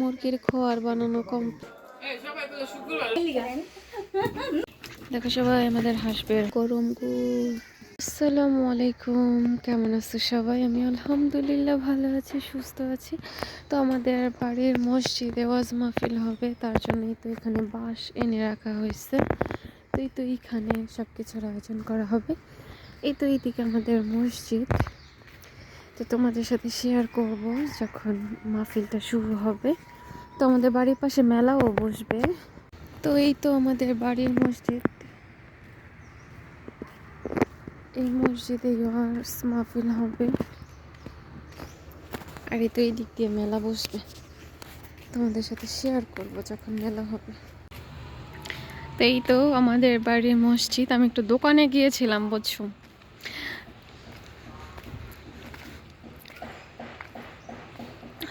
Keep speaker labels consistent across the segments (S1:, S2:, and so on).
S1: মুরগির খোয়ার বানানো কম দেখো সবাই আমাদের হাসবে। গরম গু আসসালামু আলাইকুম। কেমন আছো সবাই? আমি আলহামদুলিল্লাহ ভালো আছি, সুস্থ আছি। তো আমাদের বাড়ির মসজিদে ওয়াজ মাহফিল হবে, তার জন্যই তো এখানে বাঁশ এনে রাখা হয়েছে। তো এই তো এইখানে সব কিছুর আয়োজন করা হবে। এই তো এইদিকে আমাদের মসজিদ। তো তোমাদের সাথে শেয়ার করব যখন মাহফিলটা শুরু হবে। তো আমাদের বাড়ির পাশে মেলাও বসবে। তো এই তো আমাদের বাড়ির মসজিদ। এই মসজিদে ইয়ার্স মাহফিল হবে। আর এই তো এই দিক দিয়ে মেলা বসবে। তোমাদের সাথে শেয়ার করব যখন মেলা হবে। তো এই তো আমাদের বাড়ির মসজিদ। আমি একটু দোকানে গিয়েছিলাম বুঝছ।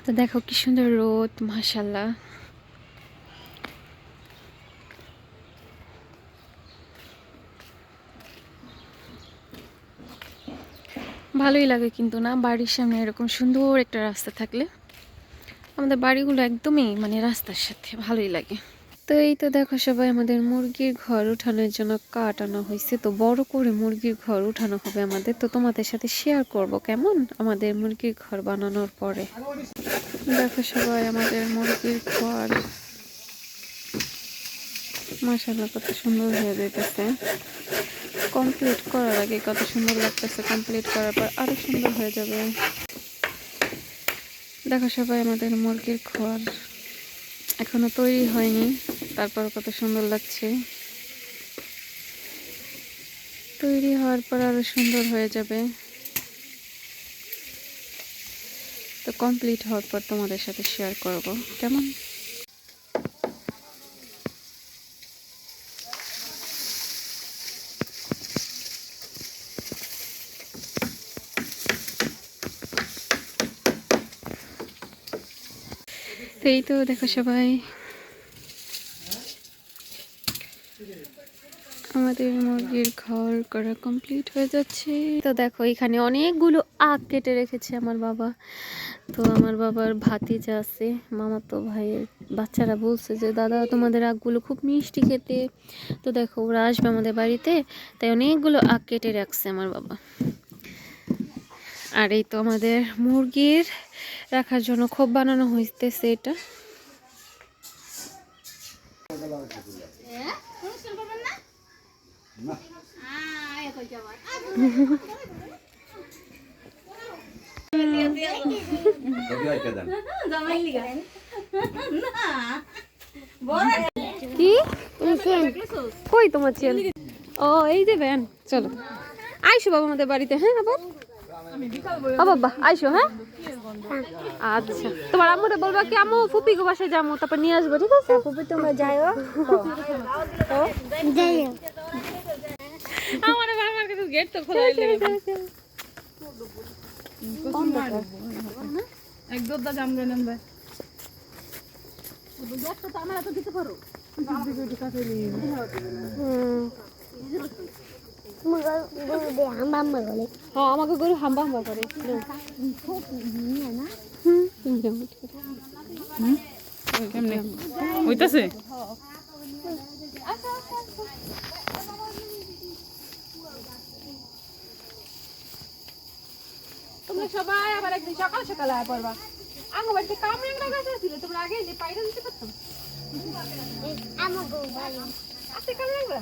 S1: তো দেখো কি সুন্দর রোদ মাসাল্লাহ ভালোই লাগে কিন্তু না? বাড়ির সামনে এরকম সুন্দর একটা রাস্তা থাকলে আমাদের বাড়িগুলো একদমই মানে রাস্তার সাথে ভালোই লাগে। তো এই তো দেখো সবাই, আমাদের মুরগির ঘর উঠানোর জন্য কাঠ আনা হয়েছে। তো বড় করে মুরগির ঘর উঠানো হবে আমাদের। তো তোমাদের সাথে শেয়ার করব কেমন আমাদের মুরগির ঘর বানানোর পরে। দেখো সবাই, আমাদের মুরগির ঘর। মাসাল্লাহ কত সুন্দর হয়ে যেতেছে কমপ্লিট করার আগে কত সুন্দর লাগতেছে। কমপ্লিট করার পর আরও সুন্দর হয়ে যাবে। দেখো সবাই, আমাদের মুরগির ঘর। এখনও তৈরি হয়নি। তারপর কত সুন্দর লাগছে। তৈরি হওয়ার পর আরও সুন্দর হয়ে যাবে। তো কমপ্লিট হওয়ার পর তোমাদের সাথে শেয়ার করব। কেমন? এই তো, দেখো সবাই। আমাদের মুরগির ঘর করা কমপ্লিট হয়ে যাচ্ছে। তো দেখো, এখানে অনেকগুলো আখ কেটে রেখেছে আমার বাবা। তো আমার বাবার ভাতি ভাতিজা আছে মামা তো ভাইয়ের বাচ্চারা বলছে যে, দাদা, তোমাদের আখগুলো খুব মিষ্টি খেতে। তো দেখো, ওরা আসবে আমাদের বাড়িতে। তাই অনেকগুলো আখ কেটে রাখছে আমার বাবা। আর এই তো আমাদের মুরগির রাখার জন্য খোপ বানানো হইতেছে এটা। কি? কই তোমার ছেলে ও, এই যে ভ্যান চলো। আইসো বাবা আমাদের বাড়িতে হ্যাঁ আবার ও বাবা আইসো হ্যাঁ? আচ্ছা। তোমার আম্মুরে বলবা কি আম্মু ফুপি গো বাসায় যাব তারপর নিয়ে আসব ঠিক আছে? ফুপি তোমরা যাইও। আমার বাবার কাছে গেট তো খোলা
S2: এক দোদা জাম গেলেন ভাই
S1: হ্যাঁ আমাকে গরু হাম্বা হাম্বা করে।
S2: হইতাছে?
S3: তোমরা সবাই আবার একদিন সকাল সকাল আয় পড়বা। আঙ্গ বাড়িতে কামরাঙ্গা গাছ আছিল তোমরা আগে যে পাইরা দিতে পারতাম। আছে না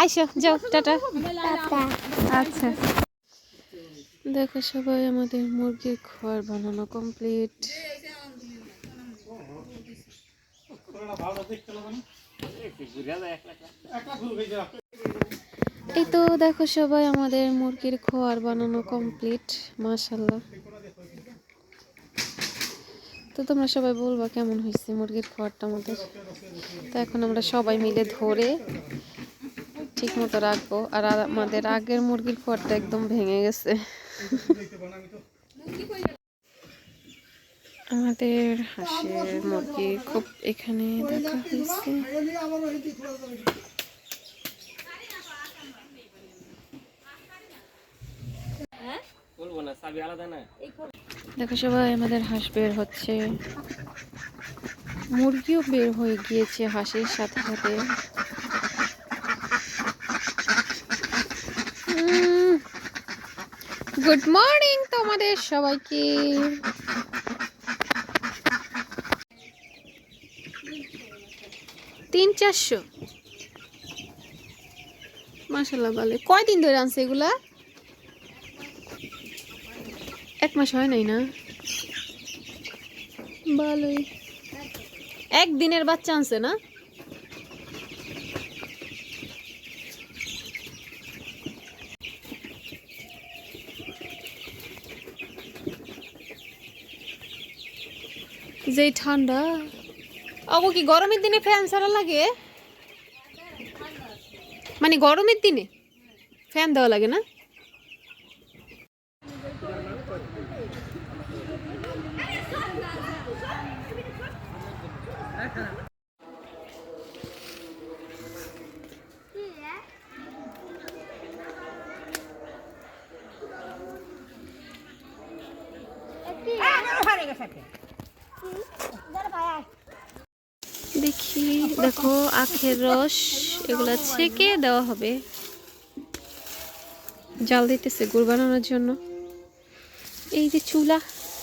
S3: আইসো
S1: যাও টাটা। আচ্ছা। দেখো সবাই আমাদের মুরগির ঘর বানানো কমপ্লিট। এই তো দেখো সবাই আমাদের মুরগির খোয়ার বানানো কমপ্লিট মাশাল্লাহ তো তোমরা সবাই বলবা কেমন হয়েছে মুরগির খোয়ারটা আমাদের? তো এখন আমরা সবাই মিলে ধরে ঠিক মতো রাখব। আর আমাদের আগের মুরগির খাবারটা একদম ভেঙে গেছে। আমাদের হাঁসের মুরগি খুব এখানে দেখা হয়েছে। দেখো সবাই, আমাদের হাঁস বের হচ্ছে। মুরগিও বের হয়ে গিয়েছে হাঁসের সাথে সাথে। গুড মর্নিং তোমাদের সবাইকে। তিন চারশো। মাসাল্লাহ ভালো। কয়দিন ধরে আনছে এগুলা? এক মাস হয় নাই না? ভালোই। একদিনের বাচ্চা আনছে না? যে ঠান্ডা। আগো কি গরমের দিনে ফ্যান ছাড়া লাগে? মানে গরমের দিনে ফ্যান দেওয়া লাগে না? দেখি, দেখো, আখের রস, এগুলো ছেঁকে দেওয়া হবে। জাল দিতেছে গুড় বানানোর জন্য। এই যে চুলা,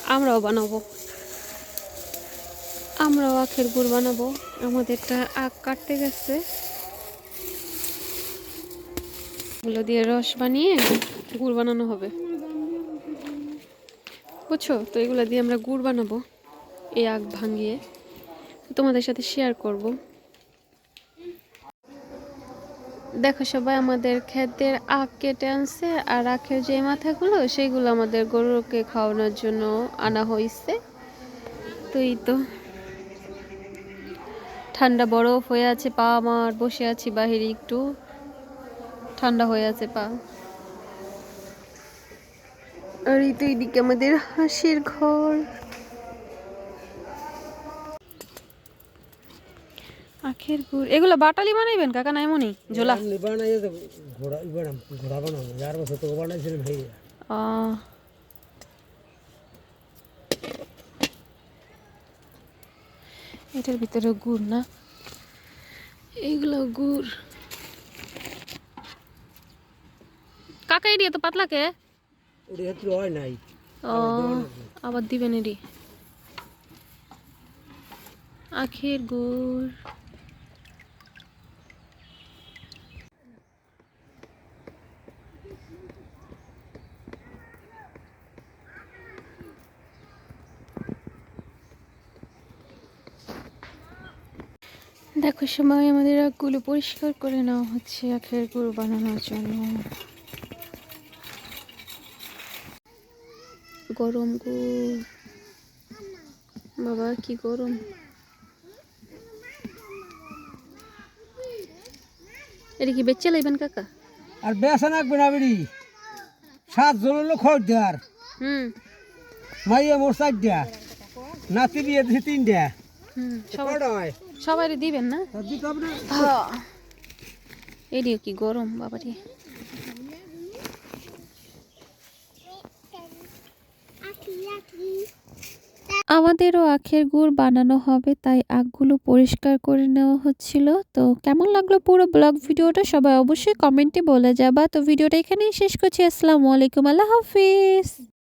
S1: আমরাও বানাবো। আমরাও আখের গুড় বানাবো। আমাদেরটা আখ কাটতে গেছে। এগুলো দিয়ে রস বানিয়ে গুড় বানানো হবে। বুঝছ? তো এগুলো দিয়ে আমরা গুড় বানাবো। এই আখ ভাঙিয়ে। তোমাদের সাথে শেয়ার করব। দেখো সবাই, আমাদের ক্ষেতের আখ কেটে আনছে, আর আখের যে মাথাগুলো, সেগুলো আমাদের গরুকে খাওয়ানোর জন্য আনা হয়েছে তো এই তো ঠান্ডা বরফ হয়ে আছে, পা আমার বসে আছি বাহিরে একটু। ঠান্ডা হয়ে আছে পা। আর এই তো এইদিকে আমাদের হাসির ঘর। আখের গুড়। এগুলো বাটালি বানাইবেন কাকা না এমনই?
S4: এমনি বানাইয়ে ঘোড়া বানাম ঘোড়া বানাবো যার বছর তো বানাইছিলাম ভাই
S1: এটার ভিতরে গুড় না? এইগুলো গুড়। কাকা এড়িয়ে তো পাতলা কে?
S4: ওটা ক্ষেত্রে হয় নাই।
S1: ও আবার দিবেন এডি আখের গুড় দেখো সময় আমাদের আখগুলো পরিষ্কার করে নেওয়া হচ্ছে আখের গুড় বানানোর জন্য। গরম গুড়। বাবা কি গরম। এটা কি বেচে লাইবেন কাকা?
S4: আর বেসা নাকবে না বেড়ি। সাত জন হলো খড় দেওয়ার।
S1: হুম।
S4: মাইয়া মোর চার দেয়া নাতি বিয়ে দিছে তিন দেয়া
S1: হুম সবাই। সবাই দিবেন না?
S4: হবে না।
S1: এদিও কি গরম বাবারে। আমাদেরও আখের গুড় বানানো হবে তাই আখগুলো পরিষ্কার করে নেওয়া হচ্ছিল। তো কেমন লাগল পুরো ব্লগ ভিডিওটা? সবাই অবশ্যই কমেন্টে বলে যাবা। তো ভিডিওটা এখানেই শেষ করছি। আসসালামু আলাইকুম আল্লাহ হাফিজ।